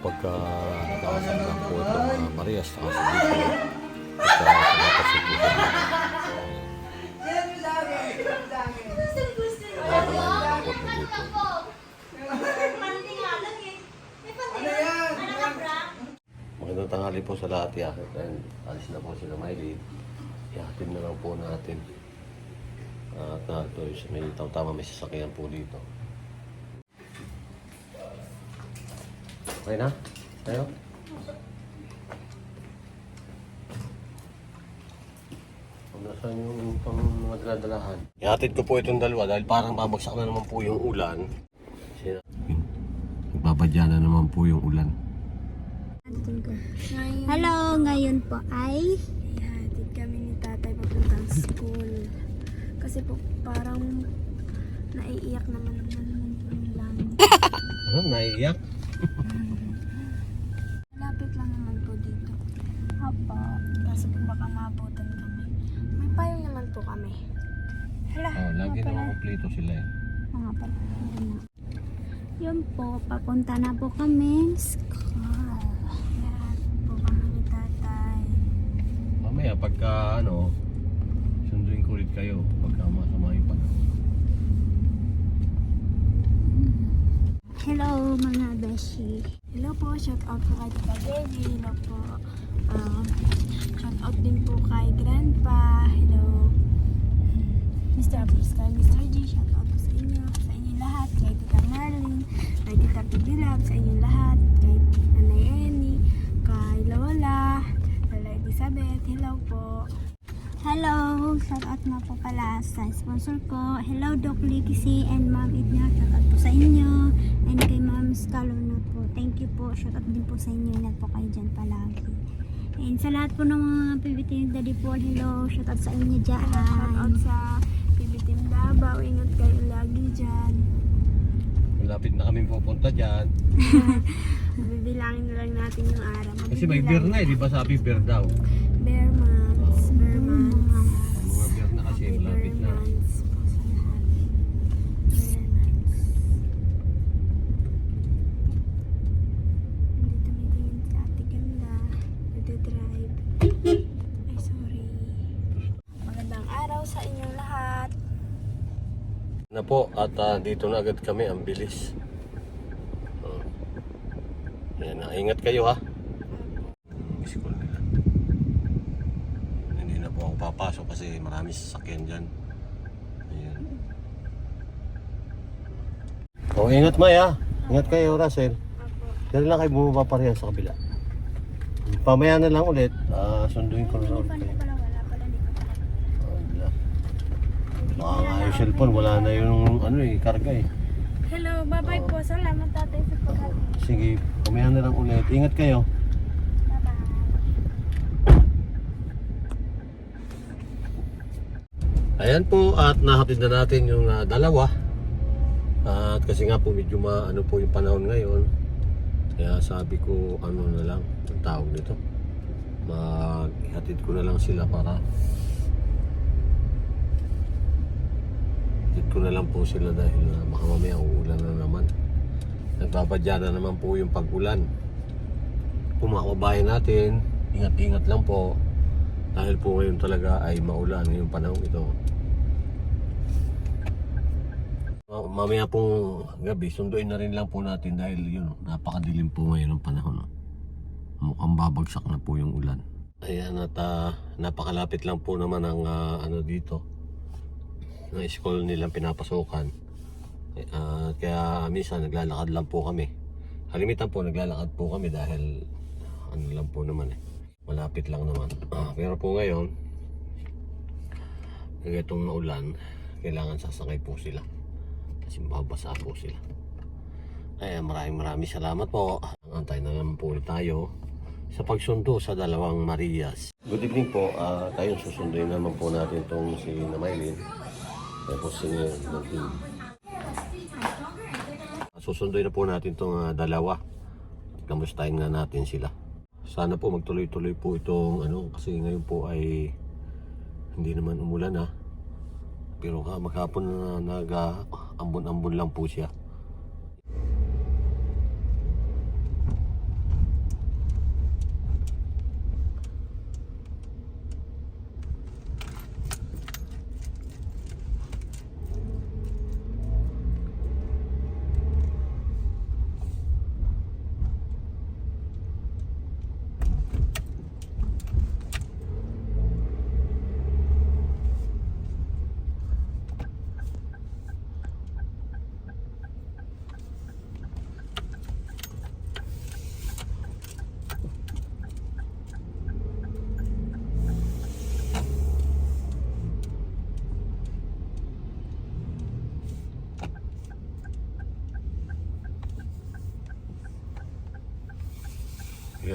pagka nakasanggang po itong mga Marias saka si Dito. Pagka pinapasok po siya dito. Kaya wala yung takot na dito. Magandang tanghali po sa lahat. Yakit. Alis na po sila Miley. Ihatid na lang po natin. At uh, ito, may tama may sasakyan po dito. Okay na? Tayo? Nasaan yung pang mga daladalahan? Ihatid ko po itong dalawa dahil parang babagsak na naman po yung ulan. Nagbabadya na naman po yung ulan. Hello, ngayon po ay Ihatid kami ni tatay papuntang school. Kasi po parang naiiyak naman naman yung langit. Ano? Naiiyak? Kaso po baka maabutan kami. May payo naman po kami. Hala, Oh, lagi naman kompleto sila eh. Mga pala. Yun po, papunta na po kami. School. ihatid po kami ni tatay. Mamaya pagka ano, sunduin ko ulit kayo pagka masama yung panahon. Hello mga beshi. Hello po, shout out po kay Tita Debbie. Hello po. Um, shout out din po kay Grandpa. Hello. Mr. Kay Mr. G, shout out po sa inyo. Sa inyo lahat. Kay Tita Marlene. Kay Tita Pigilab. Sa inyo lahat. Kay Nanay Eni. Kay Lola. Lola Elizabeth. Hello po. Hello, shout out nga po pala sa sponsor ko. Hello Doc Likisi and Ma'am Edna, shout out po sa inyo. And kay Ma'am Scalona po. Thank you po. Shout out din po sa inyo. Ingat po kayo dyan palagi. And sa lahat po ng mga PBT ni Daddy Paul, hello. Shout out sa inyo dyan. Shout out sa Team Davao. Ingat kayo lagi dyan. Malapit na kami pupunta dyan. Bibilangin na lang natin yung araw. Kasi may beer na eh, di ba sabi beer daw? Bear months. Bear months. Ang mga beer na kasi Happy malapit bear na. months po sa lahat. Bear months. Hindi tumitingin si ate ganda. Nagdadrive. Ay, sorry. Magandang araw sa inyong lahat. Na ah, dito na agad kami, ang bilis. Oh. Yan, ah, ingat kayo ha. Hindi na po ako papasok kasi marami sasakyan dyan. Ayan. Oh, ingat May ha. Ingat kayo, Russell. Diyan lang kayo bumaba pa rin sa kabila. Pamaya na lang ulit, ah, sunduin ko na ulit kayo. Wala, pala dito. Oh, wala. Baka nga yung cellphone, wala na yung ano eh, karga eh. Hello, bye-bye po. Salamat tatay sa paghatid. Sige, pamaya na lang ulit. Ingat kayo. Bye-bye. Ayan po at nahatid na natin yung ah, dalawa. At kasi nga po medyo maano po yung panahon ngayon. Kaya sabi ko ano na lang ang tawag nito. Maghatid ko na lang sila para ko na lang po sila dahil uh, baka mamaya uulan na naman. Nagpapadya na naman po yung pag-ulan. Kung mga natin, ingat-ingat lang po. Dahil po ngayon talaga ay maulan ngayong panahon ito. Ma- Mamaya pong gabi, sunduin na rin lang po natin dahil yun, napakadilim po ngayon ng panahon. Mukhang babagsak na po yung ulan. Ayan at ah, napakalapit lang po naman ang ah, ano dito ng school nilang pinapasukan. Ah, kaya minsan naglalakad lang po kami. Kalimitan po naglalakad po kami dahil ano lang po naman eh. Malapit lang naman. Ah, pero po ngayon, itong maulan, kailangan sasakay po sila. Kasi mababasa po sila. Kaya maraming maraming salamat po. Antay na naman po tayo sa pagsundo sa dalawang Marias. Good evening po. Ah, tayo susunduin naman po natin itong si Namaylin. Tapos si Nadine. Susunduin na po natin itong dalawa. Kamustahin nga natin sila. Sana po magtuloy-tuloy po itong ano kasi ngayon po ay hindi naman umulan ha. Pero ka maghapon na nag-ambon-ambon lang po siya.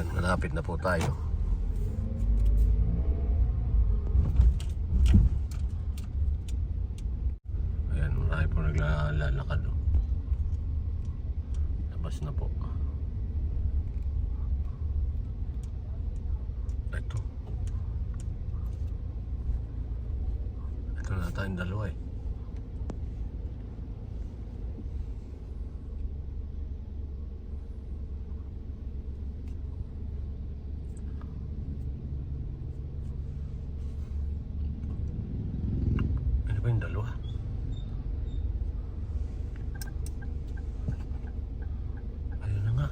Yan, malapit na po tayo. Ayan, marami po naglalakad. Oh. Labas na po. Ito. Ito na tayong dalawa eh. Ano ba yung dalawa? Ayun nga.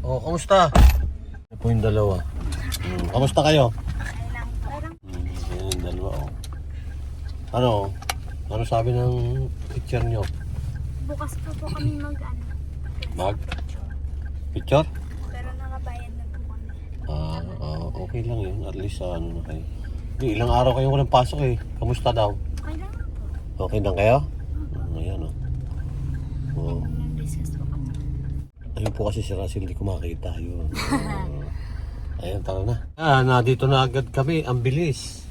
Oh, kamusta? Ano po yung dalawa? Hmm, kamusta kayo? Hmm, yung dalawa, oh. Ano? Ano sabi ng picture nyo? Bukas pa po kami mag ano. Mag? Picture? Pero nakabayad na po kami. Ah, ah, okay lang yun. At least ah, ano na kayo. Di, ilang araw kayo walang pasok eh. Kamusta daw? Okay lang po. Okay lang kayo? Hmm, ayan oh. Oo. Nag-discuss po kami. Ayun po kasi si Russell, hindi ko makita yun. Ah, ayun, tara na. Ah, na dito na agad kami. Ang bilis.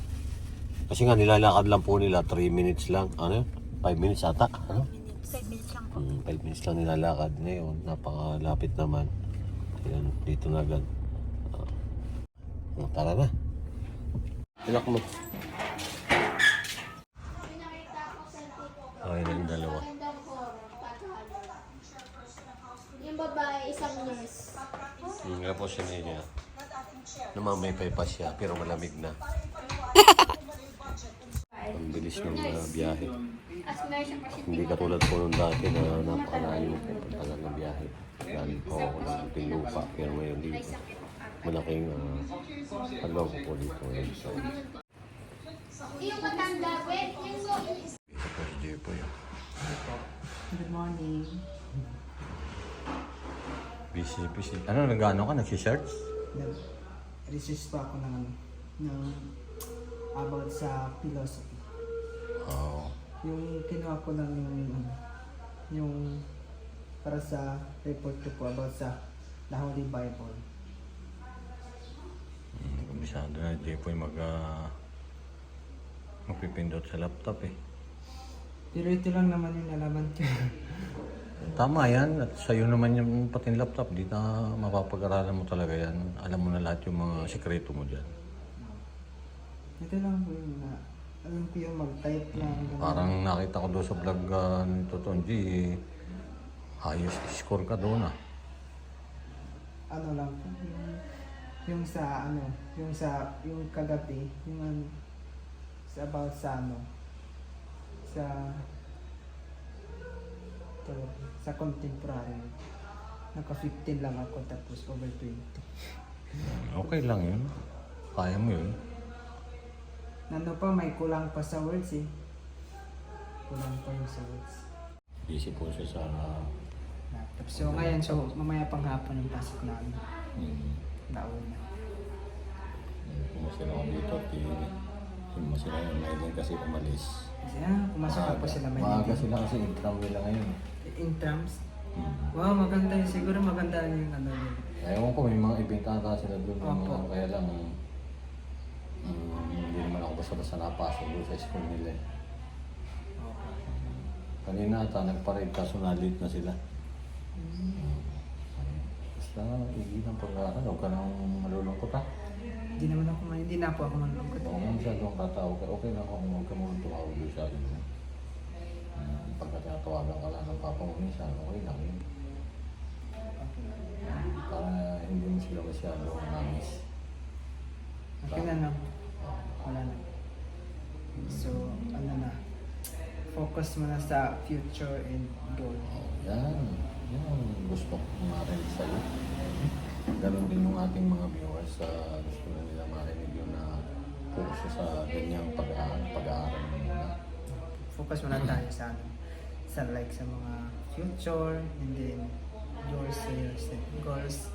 Kasi nga nilalakad lang po nila. 3 minutes lang. Ano yun? 5 minutes ata. Ano? 5 minutes lang po. 5 minutes lang nilalakad. Ngayon, napakalapit naman. Ayan, dito na agad. Ah, tara na. Tilak mo. Okay na yung dalawa. Yung babae, isang nurse. Yung nga po siya niya. Namamaypay pa siya, pero malamig na. Ang bilis ng uh, biyahe. Hindi katulad po nung dati na napakalayo po pagtagal ng biyahe. Galing po ako ng Tinlupa, pero ngayon dito. Malaking uh, paglaw ko po dito ngayon. So, Yung matanda, wait, yung isa po si Jay po yun. Good morning. Busy, busy. Ano, nag-ano ka? Nag-search? Nag-research pa ako ng ano, ng about sa philosophy. Oo. Yung kinuha ko lang yung ano, yung para sa report ko po about sa the Holy Bible. Hmm, Kumbisado na, Jay po yung mag, uh, magpipindot sa laptop eh. Pero ito lang naman yung nalaman ko. Tama yan. At sa'yo naman yung pati yung laptop. Di na mapapag-aralan mo talaga yan. Alam mo na lahat yung mga sikreto mo dyan. ito lang po yung na, alam ko yung mag-type lang. ganun. Parang nakita ko doon sa vlog uh, ni Toton G, eh, highest score ka doon ah. ano lang po, yung, yung sa ano, yung sa, yung kagabi, yung ano, sa about sa ano, sa, to, sa contemporary. Naka 15 lang ako tapos over 20. Okay lang yun. Kaya mo yun. Nano pa, may kulang pa sa words eh. Kulang pa yung sa words. Busy po siya sa... Laptop. So ngayon, so mamaya pang hapon yung pasok namin. Hmm, Daon na. Pumasira ako dito. Pumasira yun. Ngayon kasi umalis. Kasi ah, pumasok na po sila may Maaga sila kasi intram nila ngayon. In terms, Hmm. wow, maganda yun. Siguro maganda yung ano yun. Ewan ko, may mga event ata sila doon. yung Opo. Kaya lang, mm, hindi naman ako basta-basta napasok doon sa school nila. eh. Kanina ata nagparade kaso nalit na sila. Basta hindi ng pag-aaral, huwag ka nang malulungkot ha. Hindi naman ako, man- hindi na po ako manlungkot. Huwag mo masyadong katawag ka, okay lang kung huwag ka mong tumawag doon sa akin. Uh, pagka tinatawagan ka lang ng papa mo minsan, okay lang yun. Para hindi mo sila masyadong nangis. Okay na no? Wala na. So, ano na. Focus mo na sa future and goal. Yan. Yan ang gusto ko marinig sa'yo. Ganon din yung ating mga viewers sa gusto na nila marinig yun na focus sa ganyang pag-aaral, pag-aaral mo muna. Focus mo na tayo sa ano. Sa like sa mga future and then yours, yours and goals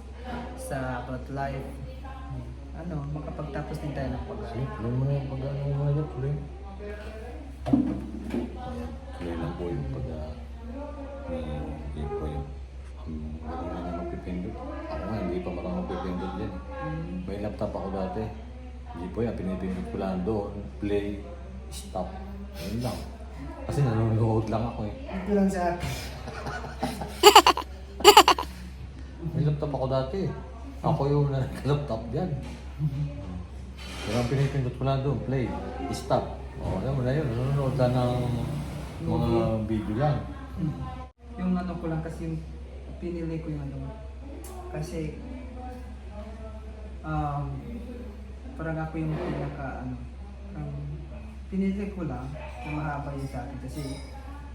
sa about life. Ano, makapagtapos din tayo ng pag Sige, yung pag-ano mo na tuloy. Tuloy lang po yung pag uh, yun po yung um, marunong na niya magpipindot. Ako nga, hindi pa marunong magpipindot dyan. May laptop ako dati. Hindi po yan, pinipindot ko lang doon. Play, stop. Ayun lang. Kasi nanonood lang ako eh. Ito lang sa akin. May laptop ako dati. Ako yung nag-laptop dyan. Pero ang pinipindot ko lang doon, play, stop. O, alam mo na yun, nanonood lang ng mga video lang. Yung ano ko lang kasi yung pinili ko yung ano. Kasi um, parang ako yung pinaka ano, parang pinili ko lang na mahaba yun sa kasi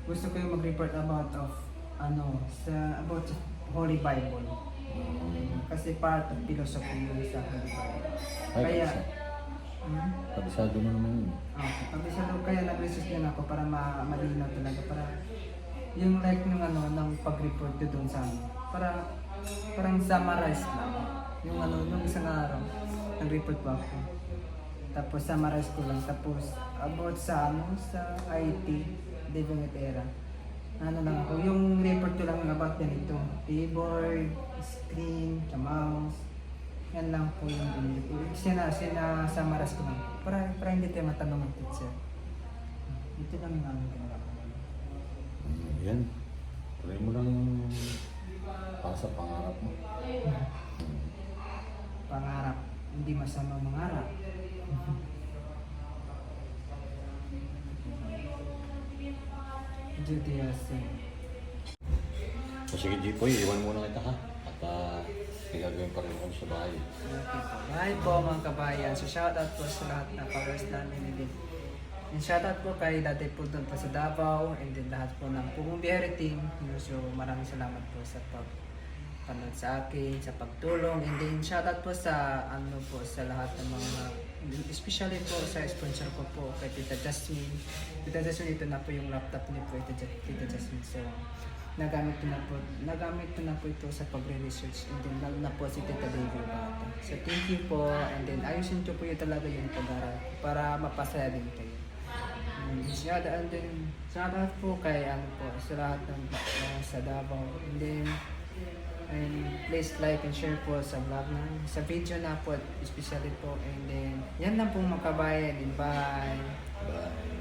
gusto ko yung mag-report about of ano sa about Holy Bible. Kasi part of philosophy yun sa Bible. Ay, Kaya, kabisa- Hmm? kabisado mo naman yun. Okay. Kabisado kaya nag-research din ako para ma malinaw talaga para yung like ng ano ng pag-report ko doon sa ano. Para parang summarize lang. Yung ano nung isang araw nag-report pa ako. Tapos summarize ko lang tapos about sa ano sa IT development era. Ano lang ako, yung report ko lang about ganito. Keyboard, screen, sa mouse, yan lang po yung binili. Sina, sinasamaras ko lang. Para, para hindi tayo matanong ng teacher. Ito lang yung aming ginagawa ko. Yan. Tuloy mo lang para sa pangarap mo. Pangarap. Hindi masama mangarap. Judaism. O sige, Jipoy, iwan muna kita ha. At uh, may gagawin pa rin ako sa bahay. Okay po. Hi po mga kabayan. So shoutout po sa lahat na followers namin and then and shoutout po kay dati po doon pa sa Davao and then lahat po ng Biyahero team. So maraming salamat po sa pag panood sa akin, sa pagtulong and then shoutout po sa ano po sa lahat ng mga especially po sa sponsor ko po kay Tita Jasmine. Tita Jasmine ito na po yung laptop ni po Ja- Tita Jasmine. So nagamit ko na po nagamit ko na po ito sa pagre-research and then lalo na po si Tita Davy Bata. So thank you po and then ayusin ko po yun talaga yung pag-aral para mapasaya din kayo. And shout out din shout out po kay ano po sa lahat ng uh, sa Davao and then and please like and share po sa vlog na sa video na po especially po. And then yan lang po mga kabayan. Bye. Bye.